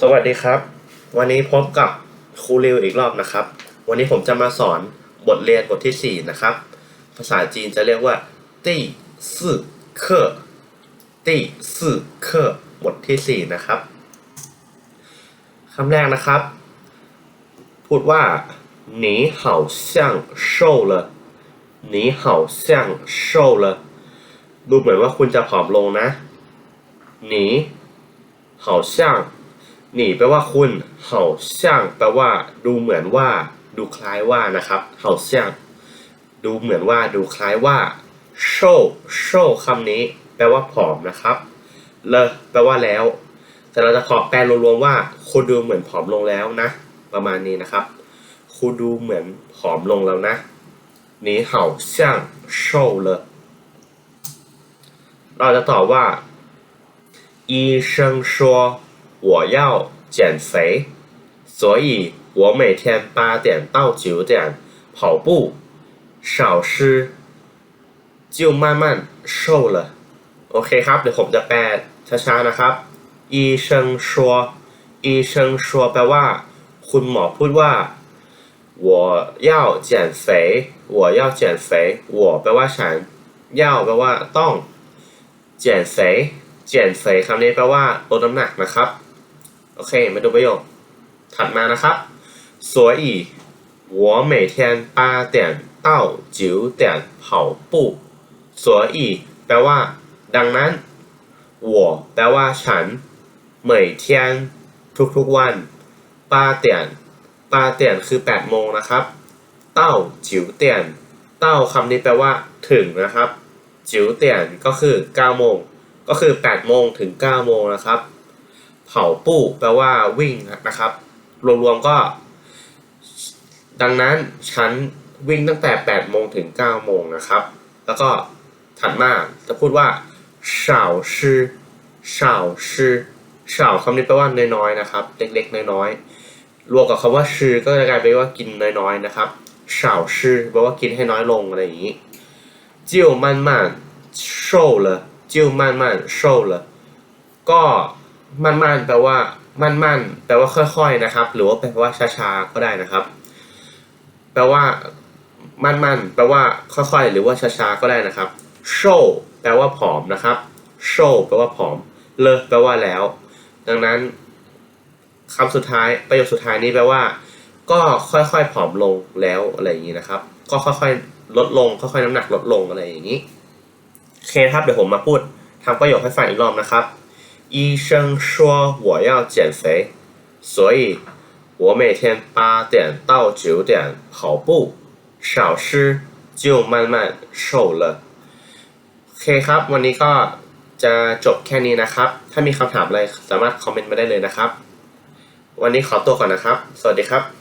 สวัสดีครับ วันนี้พบกับครูริวอีกรอบนะครับ วันนี้ผมจะมาสอนบทเรียนบทที่ 4 นะครับ ภาษาจีนจะเรียกว่าตี้ซื่อเคอตี้ซื่อเคอบทที่ 4 นะครับคำแรกนะครับ พูดว่า你好像瘦了你好像瘦了ดูเหมือนว่าคุณจะผอมลงนะ你好像 หนีแปลว่าคุณเห่าช่างแปลว่า ดูเหมือนว่า ดูคล้ายว่านะครับเห่าช่างดูเหมือนว่าดูคล้ายว่าโชโชคำนี้ แปลว่าผอมนะครับ เลแปลว่าแล้ว แต่เราจะขอแปลรวมๆว่า คุณดูเหมือนผอมลงแล้วนะ ประมาณนี้นะครับ คุณดูเหมือนผอมลงแล้วนะ你好像瘦了เราจะตอบว่า医生说 我要减肥，所以我每天八点到九点跑步，少吃就慢慢瘦了。โอเคครับ เดี๋ยวผมจะแปลช้าๆนะครับ医生说医生说แปลว่า คุณหมอพูดว่า我要减肥我要减肥我แปลว่าฉัน要แปลว่าต้อง减肥减肥คำนี้แปลว่าลดน้ำหนักนะครับ โอเค มาดูประโยค ถัดมานะครับ所以我每天八点到九点跑步所以แปลว่า ดังนั้น我แปลว่าฉัน每天ทุกๆวัน八点八点คือ8โมงนะครับเต้าจิ๋วเตียนเต้าคำนี้แปลว่า ถึงนะครับจิ๋วเตียนก็คือ9โมงก็คือ8โมงถึง9โมงนะครับ เห่าปู้แปลว่าวิ่งนะครับรวมๆก็ ดังนั้นฉันวิ่งตั้งแต่ 8 โมงถึง 9 โมงนะครับ แล้วก็ถัดมาจะพูดว่าเฉาชื่อเฉาชื่อเฉาคำนี้แปลว่าน้อยๆนะครับ เล็กๆ น้อยๆ รวมกับคำว่าชื่อก็จะกลายเป็นว่ากินน้อยๆนะครับเฉาชื่อแปลว่ากินให้น้อยลงอะไรอย่างนี้จิ้วมันมันโชว์เลยจิ้วมันมันโชว์เลยก็ มั่นๆแปลว่ามั่นมั่นๆแปลว่าค่อยๆนะครับ หรือว่าแปลว่าช้าๆก็ได้นะครับ แปลว่ามั่นมั่นๆแปลว่าค่อยๆ หรือว่าช้าๆก็ได้นะครับโชแปลว่าผอมนะครับโชแปลว่าผอม เลอแปลว่าแล้ว ดังนั้นคำสุดท้ายประโยคสุดท้ายนี้แปลว่า ก็ค่อยๆผอมลงแล้วอะไรอย่างนี้นะครับ ก็ค่อยๆลดลงค่อยๆน้ำหนักลดลงอะไรอย่างนี้โอเคครับเดี๋ยวผมมาพูดทำประโยคให้ฟังอีกรอบนะครับ 医生说我要减肥，所以我每天八点到九点跑步，少吃就慢慢瘦了。โอเคครับ วันนี้ก็จะจบแค่นี้นะครับ ถ้ามีคำถามอะไรสามารถคอมเมนต์มาได้เลยนะครับ วันนี้ขอตัวก่อนนะครับ สวัสดีครับ